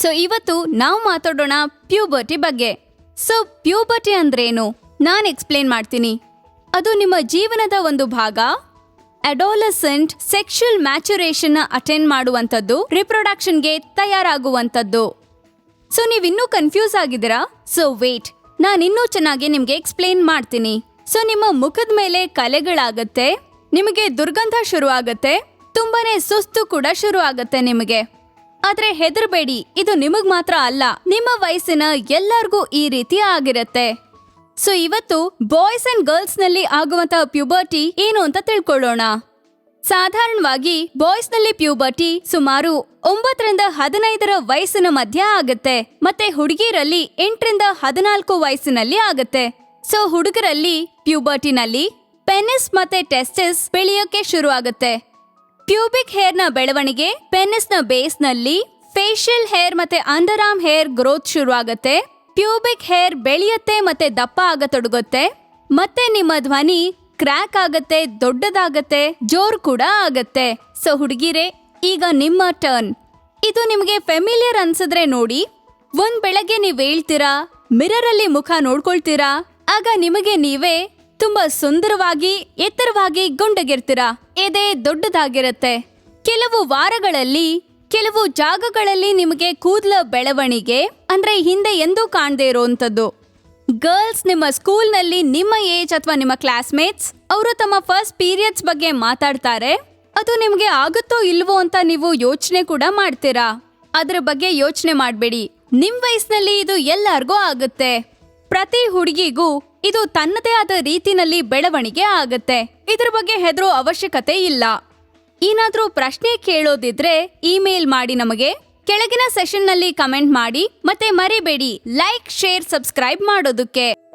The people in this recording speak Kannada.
ಸೊ ಇವತ್ತು ನಾವು ಮಾತಾಡೋಣ ಪ್ಯೂಬರ್ಟಿ ಬಗ್ಗೆ. ಸೊ ಪ್ಯೂಬರ್ಟಿ ಅಂದ್ರೇನು? ನಾನು ಎಕ್ಸ್ಪ್ಲೇನ್ ಮಾಡ್ತೀನಿ. ಅದು ನಿಮ್ಮ ಜೀವನದ ಒಂದು ಭಾಗ. ಅಡೋಲಸೆಂಟ್ ಸೆಕ್ಷುಯಲ್ ಮ್ಯಾಚುರೇಷನ್ ಅಟೆಂಡ್ ಮಾಡುವಂಥದ್ದು ರಿಪ್ರೊಡಕ್ಷನ್ಗೆ ತಯಾರಾಗುವಂಥದ್ದು. ಸೊ ನೀವಿನ್ನೂ ಕನ್ಫ್ಯೂಸ್ ಆಗಿದ್ದೀರಾ? ಸೊ ವೇಟ್ ನಾನು ಇನ್ನೂ ಚೆನ್ನಾಗಿ ನಿಮಗೆ ಎಕ್ಸ್ಪ್ಲೇನ್ ಮಾಡ್ತೀನಿ. ಸೊ ನಿಮ್ಮ ಮುಖದ ಮೇಲೆ ಕಲೆಗಳಾಗತ್ತೆ, ನಿಮಗೆ ದುರ್ಗಂಧ ಶುರು ಆಗತ್ತೆ ತುಂಬಾನೇ ಸುಸ್ತು ಕೂಡ ಶುರು ಆಗತ್ತೆ ನಿಮಗೆ. ಆದ್ರೆ ಹೆದರ್ಬೇಡಿ, ಇದು ನಿಮಗ್ ಮಾತ್ರ ಅಲ್ಲ. ನಿಮ್ಮ ವಯಸ್ಸಿನ ಎಲ್ಲರಿಗೂ ಈ ರೀತಿ ಆಗಿರತ್ತೆ. ಸೊ ಇವತ್ತು ಬಾಯ್ಸ್ ಅಂಡ್ ಗರ್ಲ್ಸ್ನಲ್ಲಿ ಆಗುವಂತಹ ಪ್ಯೂಬರ್ಟಿ ಏನು ಅಂತ ತಿಳ್ಕೊಳ್ಳೋಣ. ಸಾಧಾರಣವಾಗಿ ಬಾಯ್ಸ್ನಲ್ಲಿ ಪ್ಯೂಬರ್ಟಿ ಸುಮಾರು ಒಂಬತ್ತರಿಂದ ಹದಿನೈದರ ವಯಸ್ಸಿನ ಮಧ್ಯ ಆಗುತ್ತೆ. ಮತ್ತೆ ಹುಡುಗಿರಲ್ಲಿ ಎಂಟರಿಂದ ಹದಿನಾಲ್ಕು ವಯಸ್ಸಿನಲ್ಲಿ ಆಗುತ್ತೆ. ಸೊ ಹುಡುಗರಲ್ಲಿ ಪ್ಯೂಬರ್ಟಿನಲ್ಲಿ ಪೆನಿಸ್ ಮತ್ತೆ ಟೆಸ್ಟಿಸ್ ಬೆಳೆಯೋಕೆ ಶುರು ಆಗುತ್ತೆ ಪ್ಯೂಬಿಕ್ನ ಬೆಳವಣಿಗೆ ಪೆನಿಸ್ನ ಬೇಸ್ನಲ್ಲಿ ಫೇಶಿಯಲ್ ಹೇರ್ ಮತ್ತೆ ಅಂಡರ್ ಆರ್ಮ್ ಹೇರ್ ಗ್ರೋತ್ ಶುರು ಆಗತ್ತೆ ಪ್ಯೂಬಿಕ್ ಹೇರ್ ಬೆಳೆಯುತ್ತೆ ಮತ್ತೆ ದಪ್ಪ ಆಗತೊಡಗುತ್ತೆ ಮತ್ತೆ ನಿಮ್ಮ ಧ್ವನಿ ಕ್ರ್ಯಾಕ್ ಆಗತ್ತೆ, ದೊಡ್ಡದಾಗತ್ತೆ, ಜೋರ್ ಕೂಡ ಆಗತ್ತೆ. ಸೊ ಹುಡುಗಿರೆ, ಈಗ ನಿಮ್ಮ ಟರ್ನ್. ಇದು ನಿಮಗೆ ಫೆಮಿಲಿಯರ್ ಅನ್ಸಿದ್ರೆ ನೋಡಿ. ಒಂದ್ ಬೆಳಗ್ಗೆ ನೀವ್ ಹೇಳ್ತೀರಾ ಮಿರರ್ ಅಲ್ಲಿ ಮುಖ ನೋಡ್ಕೊಳ್ತೀರಾ, ಆಗ ನಿಮಗೆ ನೀವೇ ತುಂಬಾ ಸುಂದರವಾಗಿ, ಎತ್ತರವಾಗಿ ಗುಂಡಗಿರ್ತೀರಾ ಎದೆ ದೊಡ್ಡದಾಗಿರುತ್ತೆ. ಕೆಲವು ವಾರಗಳಲ್ಲಿ, ಕೆಲವು ಜಾಗಗಳಲ್ಲಿ ನಿಮಗೆ ಕೂದಲ ಬೆಳವಣಿಗೆ, ಅಂದ್ರೆ ಹಿಂದೆ ಎಂದೂ ಕಾಣದೇ ಇರುವಂತದ್ದು ಗರ್ಲ್ಸ್ ನಿಮ್ಮ ಸ್ಕೂಲ್ನಲ್ಲಿ ನಿಮ್ಮ ಏಜ್ ಅಥವಾ ನಿಮ್ಮ ಕ್ಲಾಸ್ಮೇಟ್ಸ್, ಅವರು ತಮ್ಮ ಫಸ್ಟ್ ಪೀರಿಯಡ್ಸ್ ಬಗ್ಗೆ ಮಾತಾಡ್ತಾರೆ. ಅದು ನಿಮಗೆ ಆಗುತ್ತೋ ಇಲ್ವೋ ಅಂತ ನೀವು ಯೋಚನೆ ಕೂಡ ಮಾಡ್ತೀರಾ? ಅದ್ರ ಬಗ್ಗೆ ಯೋಚನೆ ಮಾಡಬೇಡಿ. ನಿಮ್ ವಯಸ್ಸಿನಲ್ಲಿ ಇದು ಎಲ್ಲರಿಗೂ ಆಗುತ್ತೆ. ಪ್ರತಿ ಹುಡುಗಿಗೂ ಇದು ತನ್ನದೇ ಆದ ರೀತಿನಲ್ಲಿ ಬೆಳವಣಿಗೆ ಆಗುತ್ತೆ. ಇದ್ರ ಬಗ್ಗೆ ಹೆದರೋ ಅವಶ್ಯಕತೆ ಇಲ್ಲ. ಏನಾದ್ರೂ ಪ್ರಶ್ನೆ ಕೇಳೋದಿದ್ರೆ ಇಮೇಲ್ ಮಾಡಿ ನಮಗೆ. ಕೆಳಗಿನ ಸೆಷನ್ನಲ್ಲಿ ಕಮೆಂಟ್ ಮಾಡಿ ಮತ್ತೆ ಮರಿಬೇಡಿ. ಲೈಕ್, ಶೇರ್, ಸಬ್ಸ್ಕ್ರೈಬ್ ಮಾಡೋದಕ್ಕೆ.